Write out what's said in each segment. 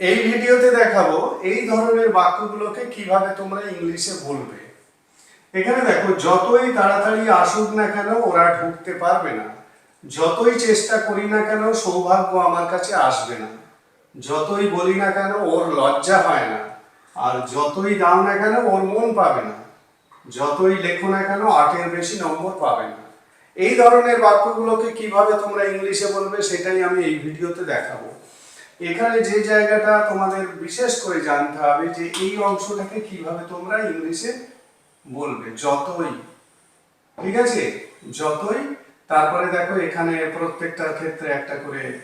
এই ভিডিওতে দেখাবো এই ধরনের বাক্যগুলোকে কীভাবে তোমরা ইংলিশে বলবে। এখানে দেখো, যতই তাড়াতাড়ি আসুক না কেন, ওরা ঢুকতে পারবে না। যতই চেষ্টা করি না কেন, সৌভাগ্য আমার কাছে আসবে না। যতই বলি না কেন, ওর লজ্জা হয় না। আর যতই দাও না কেন, ওর মন পাবে না। যতই লেখো না কেন, আটের বেশি নম্বর পাবে না। এই ধরনের বাক্যগুলোকে কীভাবে তোমরা ইংলিশে বলবে, সেটাই আমি এই ভিডিওতে দেখাবো। এখানে যে জায়গাটা তোমাদের বিশেষ করে জানতে হবে যে এই অংশটাকে কীভাবে তোমরা ইংলিশে বলবে, যতই। ঠিক আছে? যতই। তারপরে দেখো, এখানে প্রত্যেকটার ক্ষেত্রে একটা করে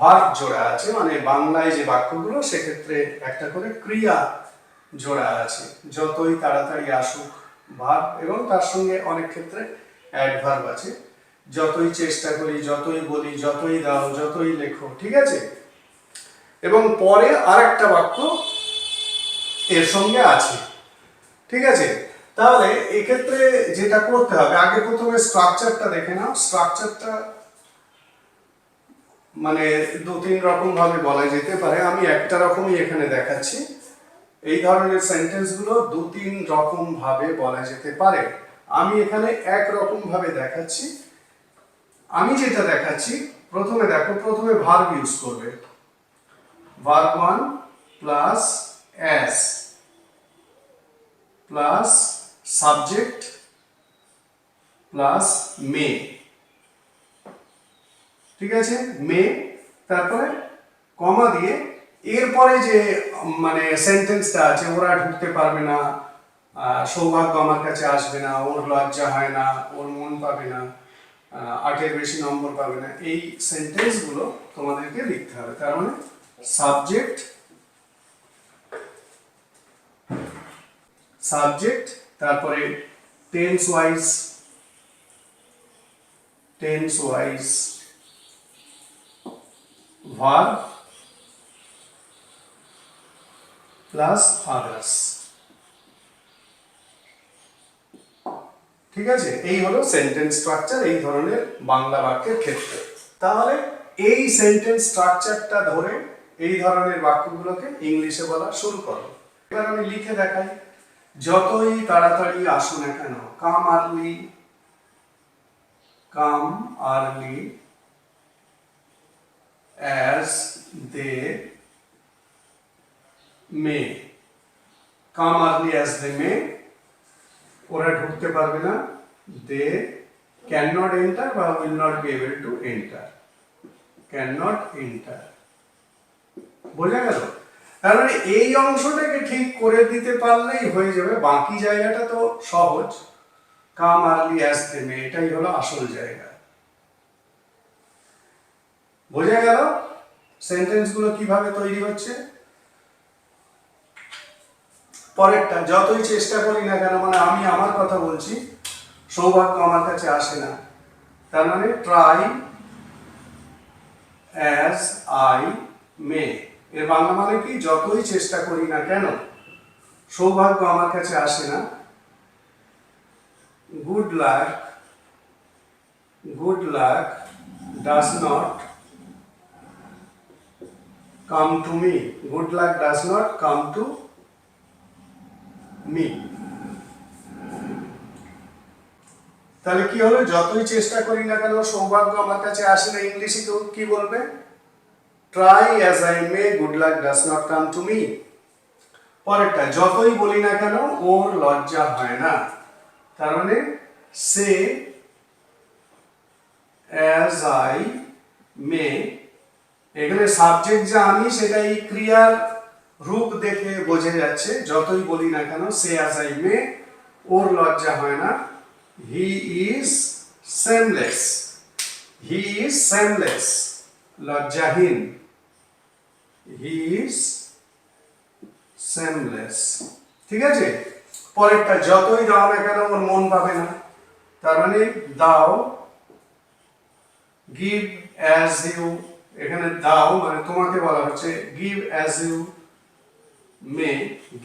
ভার্ব জোড়া আছে মানে বাংলায় যে বাক্যগুলো, সেক্ষেত্রে একটা করে ক্রিয়া জোড়া আছে। যতই তাড়াতাড়ি আসুক ভার্ব, এবং তার সঙ্গে অনেক ক্ষেত্রে অ্যাডভার্ব আছে। যতই চেষ্টা করি, যতই বলি, যতই দাও, যতই লেখো, ঠিক আছে? এবং পরে আর একটা বাক্য এর সঙ্গে আছে, ঠিক আছে? তাহলে এক্ষেত্রে যেটা করতে হবে, আগে প্রথমে স্ট্রাকচারটা দেখে নাও। স্ট্রাকচারটা মানে দু তিন রকম ভাবে বলা যেতে পারে। আমি একটা রকমই এখানে দেখাচ্ছি। এই ধরনের সেন্টেন্সগুলো দু তিন রকম ভাবে বলা যেতে পারে। আমি এখানে এক রকম ভাবে দেখাচ্ছি। আমি যেটা দেখাচ্ছি, প্রথমে দেখো, প্রথমে ভার্ব ইউজ করবে। Verb one plus as plus subject plus may ঠিক আছে? মে তারপরে কমা দিয়ে, এরপরে যে মানে সেন্টেন্সটা আছে, ওরা ঢুকতে পারবে না। সৌভাগ্য আমার কাছে আসবে না, ওর লজ্জা হয় না, ওর মন পাবে না। আটের বেশি নম্বর পাবে না। এই সেন্টেন্সগুলো তোমাদেরকে লিখতে হবে। তার মানে সাবজেক্ট সাবজেক্ট তারপরে tense wise tense wise verb plus others ঠিক আছে? এই হলো সেন্টেন্স স্ট্রাকচার এই ধরনের বাংলা বাক্যের ক্ষেত্রে। তাহলে এই সেন্টেন্স স্ট্রাকচারটা ধরে এই ধরনের বাক্যগুলোকে ইংলিশে বলা শুরু করো। এবার আমি লিখে দেখাই। যতই তাড়াতাড়ি আসো না কেন, come early come early as they may come early as they may ওরা ঢুকতে পারবে না। দে ক্যান নট এন্টার বা will not be able to enter can not enter বোঝা গেল? মানে এই অংশটাকে ঠিক করে দিতে পারলেই হয়ে যাবে। বাকি জায়গাটা তো সহজ। কাম আর্লি অ্যাজ দে মে এটাই হলো আসল জায়গা। বোঝা গেল? সেন্টেন্সগুলো কীভাবে তৈরি হচ্ছে? পরেরটা, যতই চেষ্টা করি না কেন মানে আমি আমার কথা বলছি, সৌভাগ্য আমার কাছে আসে না। তার মানে ট্রাই অ্যাজ আই মে এর বাংলা মানে কি? যতই চেষ্টা করি না কেন, সৌভাগ্য আমার কাছে আসে না। Good luck good luck does not come to me. Good luck does not come to me. তাহলে কি হলো? যতই চেষ্টা করি না কেন, সৌভাগ্য আমার কাছে আসে না ইংলিশে, তো কি বলবে? Try as I may good luck does not come to me পরেরটা, যতই বলি না কেন, ওর লজ্জা হয় না। তার মানে সে অ্যাজ আই মে এখানে সাবজেক্ট যা আমি, সেটাই ক্রিয়ার রূপ দেখে বোঝা যাচ্ছে, যতই বলি না কেন, সে আজ আই মে, ওর লজ্জা হয় না। He is shameless he is shameless লজ্জাহীন। He is shameless ঠিক আছে? পরেরটা, যতই দাও না কেন, ওর মন পাবে না। তার মানে দাও গিভ অ্যাজ ইউ এখানে দাও মানে তোমাকে বলা হচ্ছে give as you may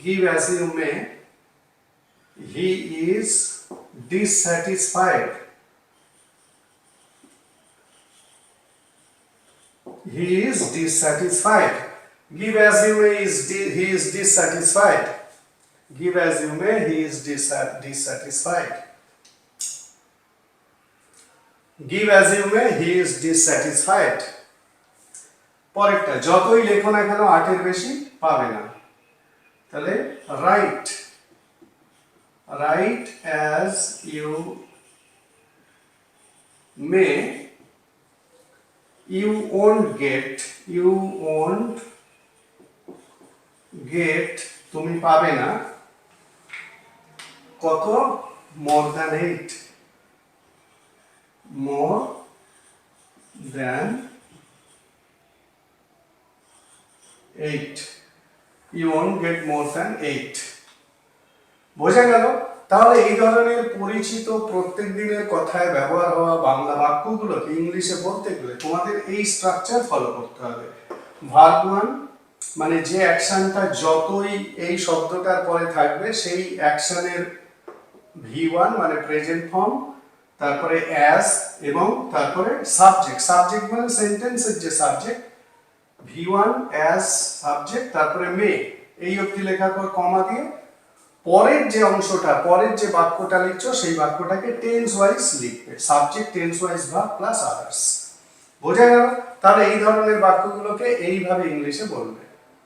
give as you may he is dissatisfied he is dissatisfied give as you may is di- he is dissatisfied give as you may he is dissat- dissatisfied give as you may he is dissatisfied পরেরটা যতই লেখো না কেন আটের বেশি পাবে না তাহলে write write as you may you won't get you won't get তুমি পাবে না কত more than eight more than 8 you won't get more than 8 বোঝা গেল? তাহলে এই ধরনের পরিচিত প্রত্যেক দিনের কথায় ব্যবহার হওয়া বাংলা বাক্যগুলোকে ইংলিশে বলতে গেলে তোমাদের এই স্ট্রাকচার ফলো করতে হবে। ভার্ব ওয়ান মানে যে অ্যাকশনটা যতই এই শব্দটার পরে থাকবে, সেই অ্যাকশনের ভি ওয়ান মানে প্রেজেন্ট ফর্ম তারপরে অ্যাস এবং তারপরে সাবজেক্ট সাবজেক্ট মানে সেন্টেন্সের যে subject V one as subject তারপরে মে এই অবধি লেখার পর কমা দিয়ে পরের যে অংশটা, পরের যে বাক্যটা লিখছো, সেই বাক্যটাকে টেন্স ওয়াইজ লিখবে। Subject tense wise verb plus others বোঝা গেল? তাহলে এই ধরনের বাক্যগুলোকে এইভাবে ইংলিশে বলবে।